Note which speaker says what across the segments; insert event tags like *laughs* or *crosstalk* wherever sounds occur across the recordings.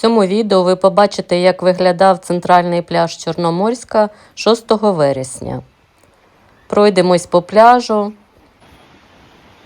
Speaker 1: цьому відео ви побачите, як виглядав центральний пляж Чорноморська 6 вересня. Пройдемось по пляжу,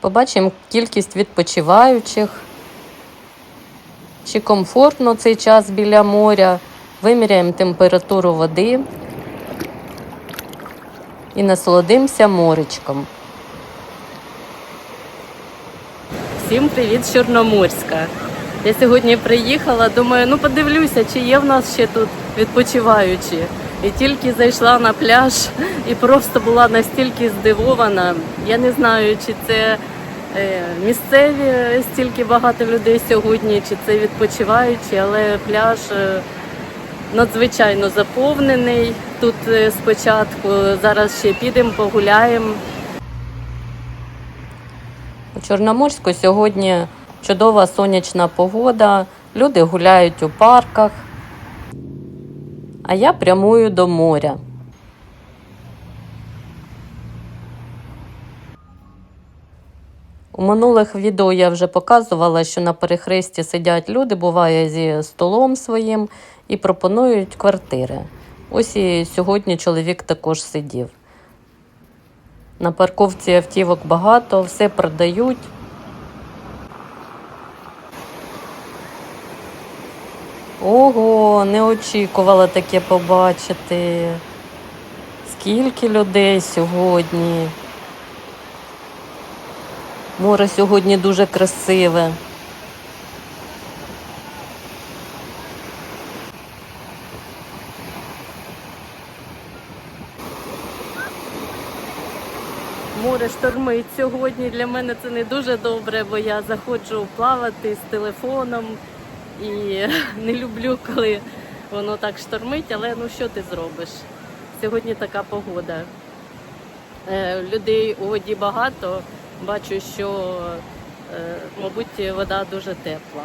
Speaker 1: побачимо кількість відпочиваючих, чи комфортно цей час біля моря, виміряємо температуру води і насолодимося моречком. Всім привіт з Чорноморська. Я сьогодні приїхала, думаю, ну подивлюся, чи є в нас ще тут відпочиваючі. І тільки зайшла на пляж і просто була настільки здивована. Я не знаю, чи це е, місцеві стільки багато людей сьогодні, чи це відпочиваючі, але пляж е, надзвичайно заповнений. Тут е, спочатку, зараз ще підемо, погуляємо. У Чорноморську сьогодні чудова сонячна погода, люди гуляють у парках, а я прямую до моря. У минулих відео я вже показувала, що на перехресті сидять люди, буває зі столом своїм і пропонують квартири. Ось і сьогодні чоловік також сидів. На парковці автівок багато, все продають. Ого, не очікувала таке побачити. Скільки людей сьогодні. Море сьогодні дуже красиве. Море штормить сьогодні. Для мене це не дуже добре, бо я заходжу плавати з телефоном і *laughs* не люблю, коли воно так штормить, але ну що ти зробиш? Сьогодні така погода. Е, Людей у воді багато. Бачу, що, е, мабуть, вода дуже тепла,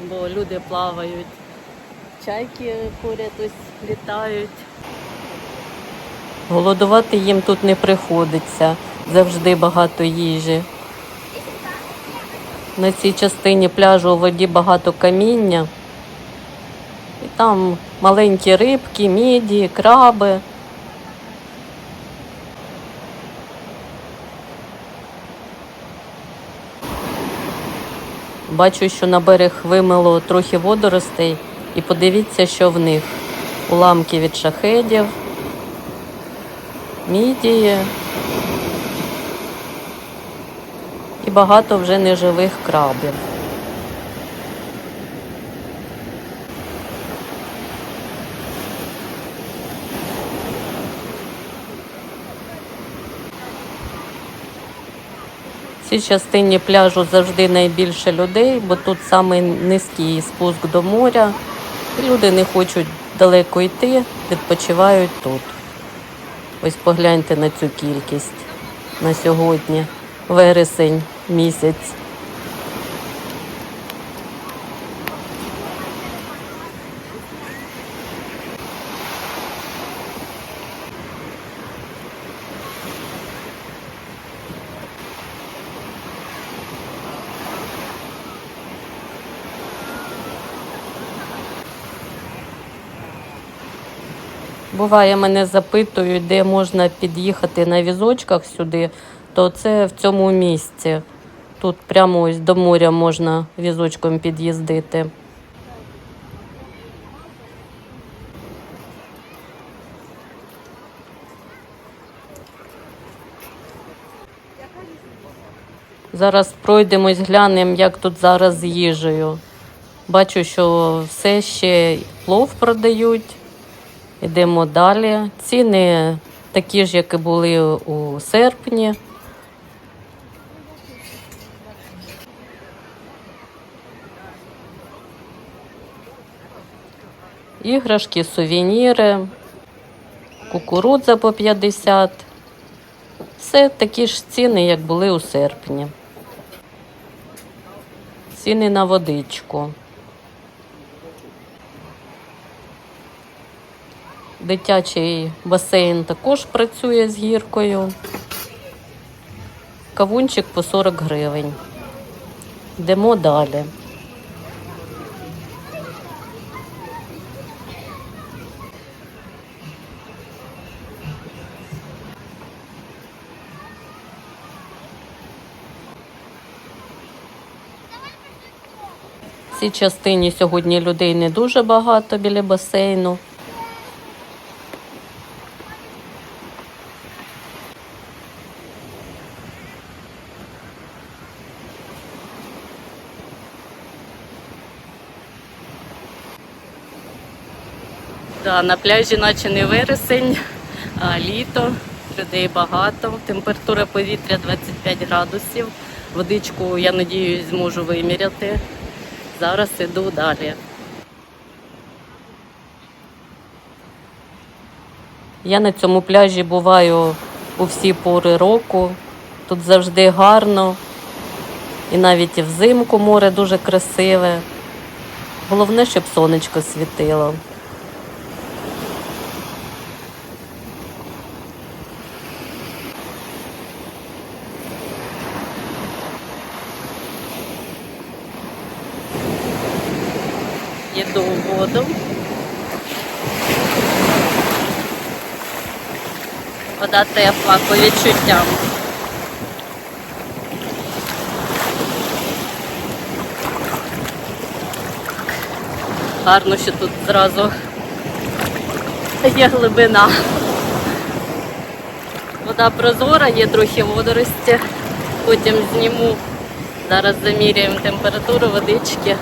Speaker 1: бо люди плавають, чайки поряд ось літають. Голодувати їм тут не приходиться, завжди багато їжі. На цій частині пляжу у воді багато каміння. І там маленькі рибки, міді, краби. Бачу, що на берег вимило трохи водоростей, і подивіться, що в них. Уламки від шахедів, мідії і багато вже неживих крабів. Цій частині пляжу завжди найбільше людей, бо тут саме низький спуск до моря. Люди не хочуть далеко йти, відпочивають тут. Ось погляньте на цю кількість на сьогодні, вересень місяць. Буває, мене запитують, де можна під'їхати на візочках сюди, то це в цьому місці. Тут прямо ось до моря можна візочком під'їздити. Зараз пройдемось, глянемо, як тут зараз з їжею. Бачу, що все ще плов продають. Йдемо далі. Ціни такі ж, як і були у серпні. Іграшки, сувеніри, кукурудза по 50. Все такі ж ціни, як були у серпні. Ціни на водичку. Дитячий басейн також працює з гіркою. Кавунчик по 40 гривень. Йдемо далі.
Speaker 2: Цій частині сьогодні людей не дуже багато біля басейну. Да, на пляжі наче не вересень, а літо, людей багато, температура повітря 25 градусів. Водичку, я надіюсь, зможу виміряти. Зараз іду далі. Я на цьому пляжі буваю у всі пори року. Тут завжди гарно. І навіть і взимку море дуже красиве. Головне, щоб сонечко світило. Йду в воду. Вода тепла по відчуттям. Гарно, що тут зразу є глибина. Вода прозора, є трохи водорості. Потім зніму. Зараз заміряємо температуру водички.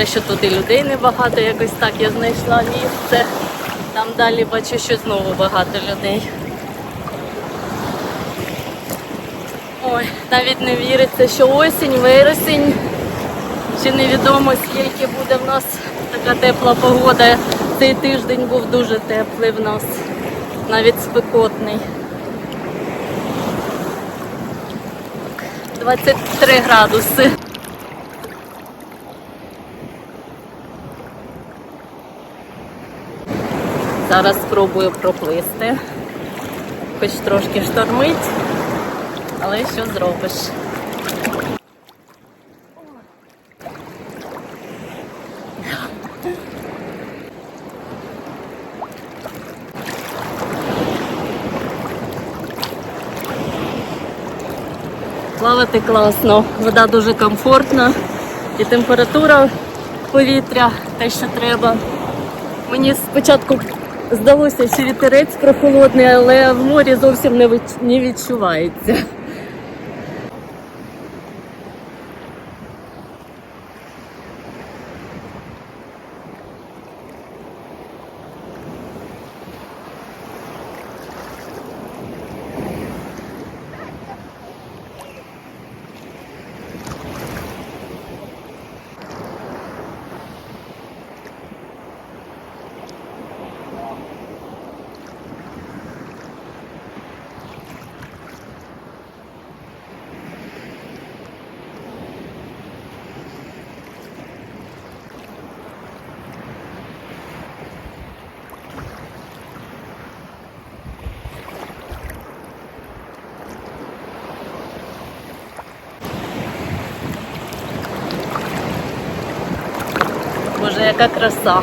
Speaker 2: Добре, що тут і людей небагато, якось так я знайшла місце. Там далі бачу, що знову багато людей. Ой, навіть не віриться, що осінь, вересень. Ще невідомо, скільки буде в нас така тепла погода. Цей тиждень був дуже теплий в нас, навіть спекотний. 23 градуси. Зараз спробую проплисти. Хоч трошки штормить, але що зробиш? Плавати класно, вода дуже комфортна і температура повітря те, що треба. Мені спочатку здалося, що вітерець прохолодний, але в морі зовсім не відчувається. Яка краса.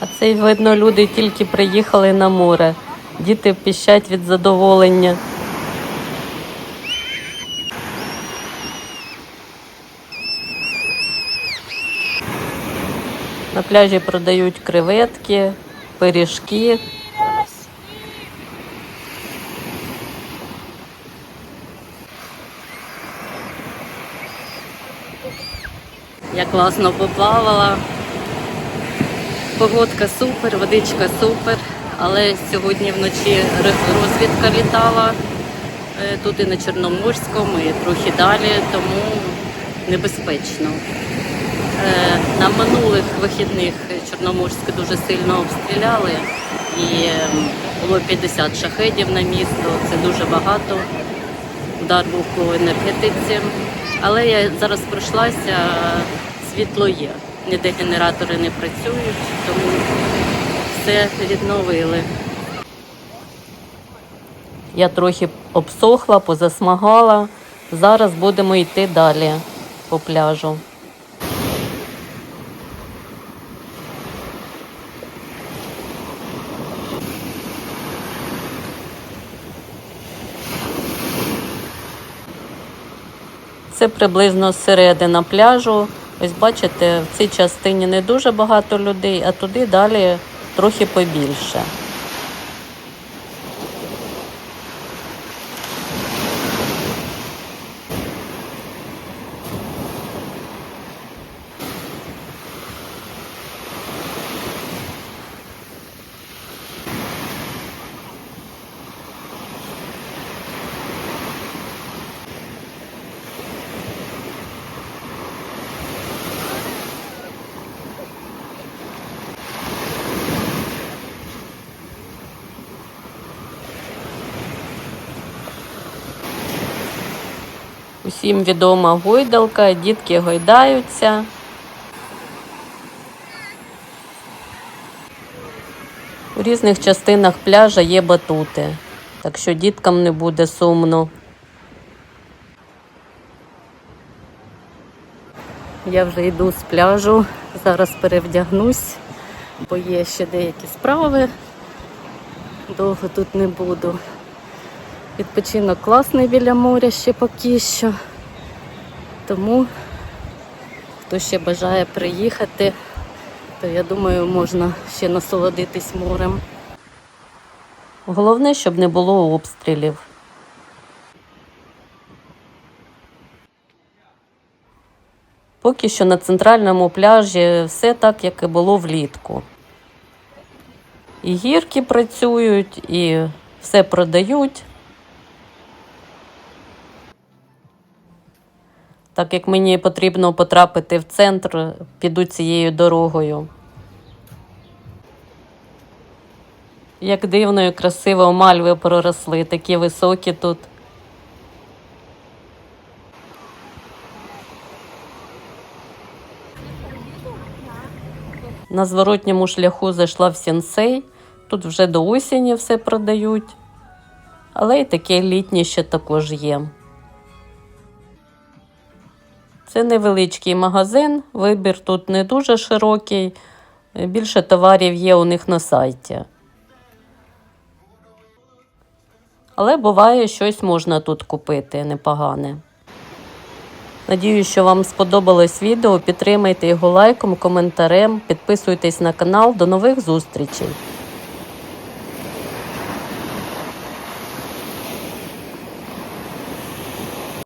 Speaker 2: А це видно, люди тільки приїхали на море. Діти піщать від задоволення. На пляжі продають креветки, пиріжки. Я класно поплавала. Погодка супер, водичка супер, але сьогодні вночі розвідка літала е, тут і на Чорноморському, і трохи далі, тому небезпечно. Е, На минулих вихідних Чорноморськ дуже сильно обстріляли і е, було 50 шахедів на місто. Це дуже багато. Удар був по енергетиці. Але я зараз пройшлася, світло є. Ніде генератори не працюють, тому все відновили.
Speaker 1: Я трохи обсохла, позасмагала. Зараз будемо йти далі по пляжу. Це приблизно середина пляжу. Ось бачите, в цій частині не дуже багато людей, а туди далі трохи побільше. Усім відома гойдалка, дітки гойдаються. У різних частинах пляжа є батути, так що діткам не буде сумно. Я вже йду з пляжу, зараз перевдягнусь, бо є ще деякі справи. Довго тут не буду. Відпочинок класний біля моря ще поки що. Тому, хто ще бажає приїхати, то я думаю, можна ще насолодитись морем. Головне, щоб не було обстрілів. Поки що на центральному пляжі все так, як і було влітку. І гірки працюють, і все продають. Так як мені потрібно потрапити в центр, піду цією дорогою. Як дивно і красиво мальви проросли, такі високі тут. На зворотньому шляху зайшла в сінсей. Тут вже до осені все продають, але й таке літнє ще також є. Це невеличкий магазин, вибір тут не дуже широкий. Більше товарів є у них на сайті. Але буває, щось можна тут купити непогане. Надіюсь, що вам сподобалось відео. Підтримайте його лайком, коментарем, підписуйтесь на канал. До нових зустрічей!